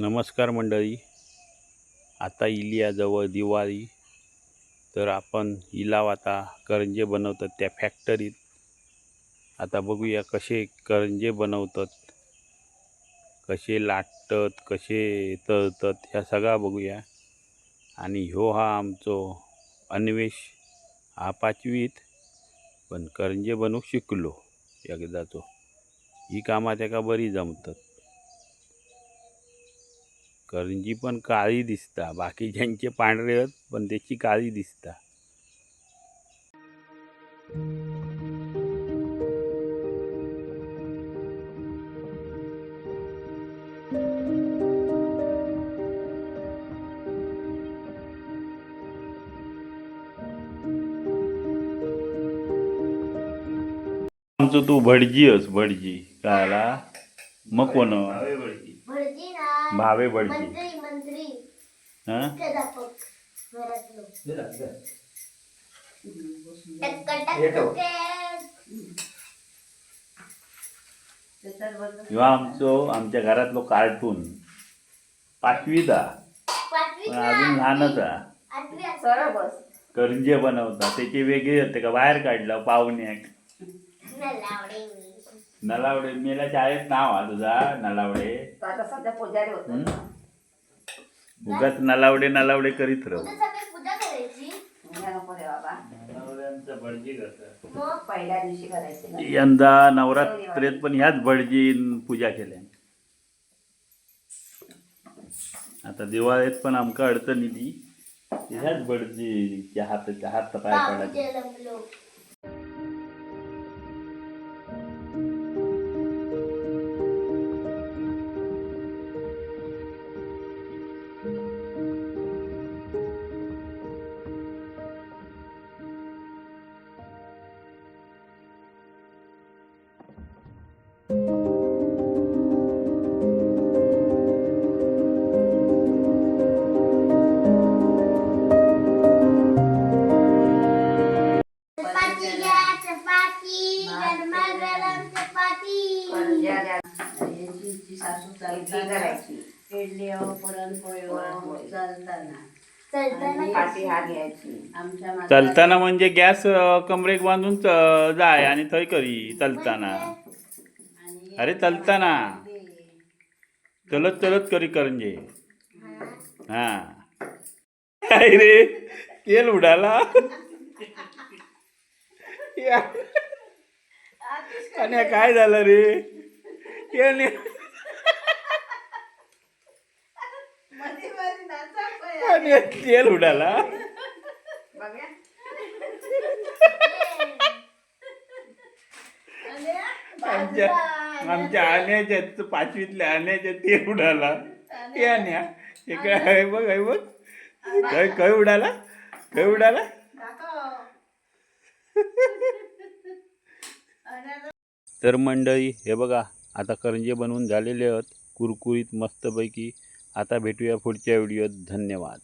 नमस्कार मंडळी. आता इली जवळ दिवाळी. तर आपण इलाव आता करंजे बनवतात त्या फॅक्टरीत आता बघूया कसे करंजे बनवतात. कसे लाटतात कसे तळतात ह्या सगळा बघूया. आणि ह्यो हा आमचो अन्वेष हा पाचवीत पण करंजे बनवूक शिकलो एकदाचो ही कामां त्याका बरी जमतात. करंजी पण काळी दिसता. बाकीच्यांचे पांढरे आहेत पण त्याची काळी दिसता. आमचं तू भटजी. अस भटजी काला मग कोण भटजी. भावे भटजी मंत्री मंत्री हा? मुख्याध्यापक घरातलो. टक्क येतो. टक्क किंवा आमचो आमच्या घरातलो कार्टून. पाचवीचा. पाचवी पण अजून लहानच. आहे आठवी असं सरळ बस. करंजे बनवता त्याचे वेगळे होते का? बाहेर काढलं पाहुण्याक लावडे मी. नलावडे मेला शाळेत नाव हा तुझा नलावडे. तो आता सध्या पुजारी होता. हम्म? उगाच नलावडे नलावडे करीत राहू. उद्या सकाळी पूजा करायची. उद्या नको रे बाबा. नलावड्यांचं भटजी करतात. मग पहिल्या दिवशी करायची ना. यंदा नवरात्रेत पण ह्याच भटजीन पूजा केल्या. आता दिवाळीत पण आमका अडचण येते. ह्याच भटजीच्या हाताच्या हात पाय पडायचे. लंबलो करायची. चालताना. हा घ्यायची. आमच्या म्हाताऱ्या- चलताना म्हणजे गॅस कमरेक बांधून जाय आणि थंय करी चलताना. आणि अरे चलताना. चलत चलत करी करंजे. हा. काय रे? तेल उडाला. आणि काय झालं रे? याने आणि तेल उडाला. आमच्या आमच्या आण्याच्या पाचवीतल्या आण्याच्या ते उडाला. ते आण्या. हे काय आहे बघ आहे बघ. काय काय उडाला? काय उडाला? तर मंडळी हे बघा. आता करंजे बनवून झालेले आहेत. कुरकुरीत मस्तपैकी. आता भेटूया पुढच्या व्हिडिओत. धन्यवाद.